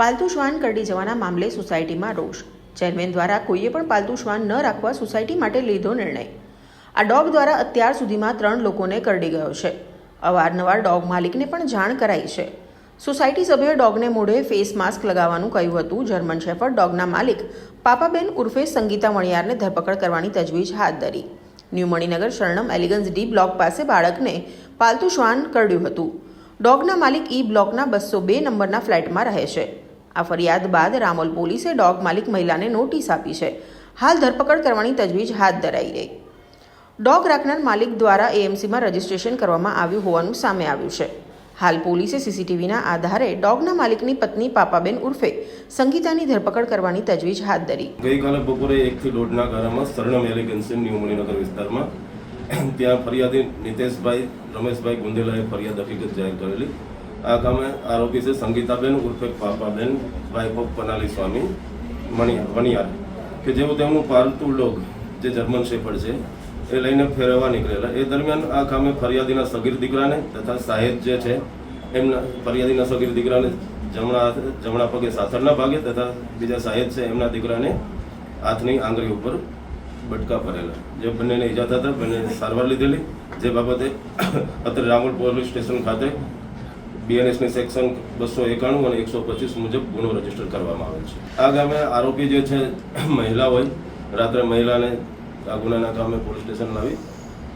પાલતુ શ્વાન કરડી જવાના મામલે સોસાયટીમાં રોષ. ચેરમેન દ્વારા કોઈએ પણ પાલતુ શ્વાન ન રાખવા સોસાયટી માટે લીધો નિર્ણય. આ ડોગ દ્વારા અત્યાર સુધીમાં ત્રણ લોકોને કરડી ગયો છે. અવારનવાર ડોગ માલિકને પણ જાણ કરાઈ છે. સોસાયટી સભ્યોએ ડોગને મોઢે ફેસ માસ્ક લગાવવાનું કહ્યું હતું. જર્મન શેફર્ડ ડોગના માલિક પાપાબેન ઉર્ફે સંગીતા મણિયારને ધરપકડ કરવાની તજવીજ હાથ ધરી. New Maninagar Sharanam elegance D block પાસે બાળકને પાલતુ શ્વાન કરડ્યું હતું. ડોગના માલિક ઈ બ્લોકના બસો બે નંબરના ફ્લેટમાં રહે છે. આ ફરિયાદ બાદ રામોલ પોલીસે ડોગ માલિક મહિલાને નોટિસ આપી છે. હાલ ધરપકડ કરવાની તજવીજ હાથ ધરાઈ રહી. ડોગ રાખનાર માલિક દ્વારા એએમસીમાં રજીસ્ટ્રેશન કરવામાં આવ્યું હોવાનું સામે આવ્યું છે. હાલ પોલીસે સીસીટીવીના આધારે ડોગના માલિકની પત્ની પાપાબેન ઉર્ફે સંગીતાની ધરપકડ કરવાની તજવીજ હાથ ધરી. ગઈકાલે બપોરે એકથી દોઢના ગારામાં સરણમ એલિગન્સી ન્યૂ વિસ્તારમાં ત્યાં ફરિયાદી નિતેશભાઈ, રમેશભાઈ ગુંદેલાએ ફરિયાદ હકીકત જાહેર કરેલી. આ કામે આરોપી છે સંગીતાબેન ઉર્ફે પાપાબેન વાઇફ ઓફ પનાલી સ્વામી મણિયાર વણિયાર કે જેઓ તેમનું પાલતુ ડોગ જે જર્મન શેફર્ડ છે, એ લઈને ફેરવવા નીકળેલા. એ દરમિયાન આ કામે ફરિયાદીના સગીર દીકરાને તથા સાહેબ જે છે, એમના ફરિયાદીના સગીર દીકરાને જમણા જમણા પગે સાથળના ભાગે તથા બીજા સાહેબ છે, એમના દીકરાને હાથની આંગળી ઉપર બટકા ભરેલા. જે બંનેને ઈજા થતા બંને સારવાર લીધેલી. જે બાબતે અત્યારે રામોલ પોલીસ સ્ટેશન ખાતે બીએનએસની સેક્શન બસો એકાણું અને એકસો પચીસ મુજબ ગુનો રજિસ્ટર કરવામાં આવેલ છે. આ ગામે આરોપી જે છે, મહિલા હોય, રાત્રે મહિલાને આ ગુનાના કામે પોલીસ સ્ટેશન લાવી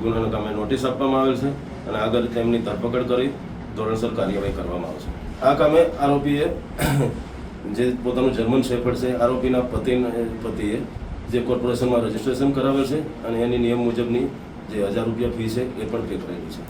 ગુનાના કામે નોટિસ આપવામાં આવેલ છે અને આગળ તેમની ધરપકડ કરી ધોરણસર કાર્યવાહી કરવામાં આવશે આ કામે આરોપીએ જે પોતાનું જર્મન શેફર્ડ છે, આરોપીના પતિને, પતિએ જે કોર્પોરેશનમાં રજીસ્ટ્રેશન કરાવેલ છે અને એની નિયમ મુજબની જે હજાર રૂપિયા ફી છે, એ પણ પે કરેલી છે.